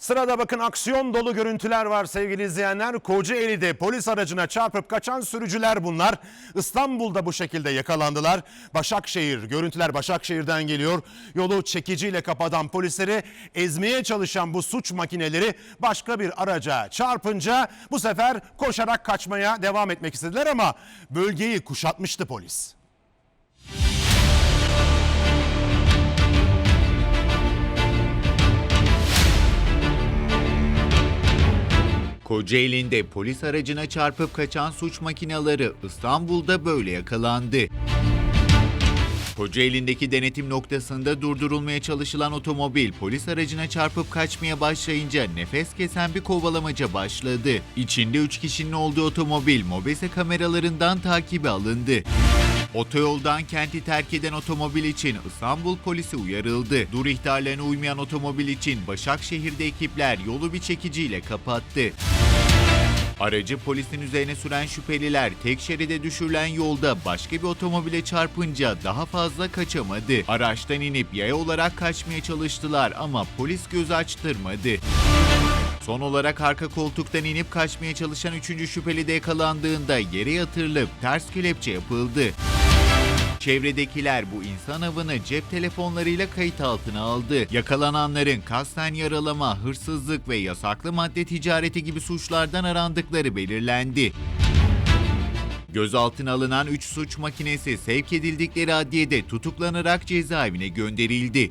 Sırada bakın aksiyon dolu görüntüler var sevgili izleyenler. Kocaeli'de polis aracına çarpıp kaçan sürücüler bunlar. İstanbul'da bu şekilde yakalandılar. Başakşehir, görüntüler Başakşehir'den geliyor. Yolu çekiciyle kapatan polisleri ezmeye çalışan bu suç makineleri başka bir araca çarpınca bu sefer koşarak kaçmaya devam etmek istediler ama bölgeyi kuşatmıştı polis. Kocaeli'nde polis aracına çarpıp kaçan suç makineleri İstanbul'da böyle yakalandı. Kocaeli'ndeki denetim noktasında durdurulmaya çalışılan otomobil polis aracına çarpıp kaçmaya başlayınca nefes kesen bir kovalamaca başladı. İçinde 3 kişinin olduğu otomobil mobese kameralarından takibi alındı. Otoyoldan kenti terk eden otomobil için İstanbul polisi uyarıldı. Dur ihtarlarına uymayan otomobil için Başakşehir'de ekipler yolu bir çekiciyle kapattı. Aracı polisin üzerine süren şüpheliler tek şeride düşürülen yolda başka bir otomobile çarpınca daha fazla kaçamadı. Araçtan inip yaya olarak kaçmaya çalıştılar ama polis göz açtırmadı. Son olarak arka koltuktan inip kaçmaya çalışan üçüncü şüpheli de yakalandığında yere yatırılıp ters kelepçe yapıldı. Çevredekiler bu insan avını cep telefonlarıyla kayıt altına aldı. Yakalananların kasten yaralama, hırsızlık ve yasaklı madde ticareti gibi suçlardan arandıkları belirlendi. Gözaltına alınan 3 suç makinesi sevk edildikleri adliyede tutuklanarak cezaevine gönderildi.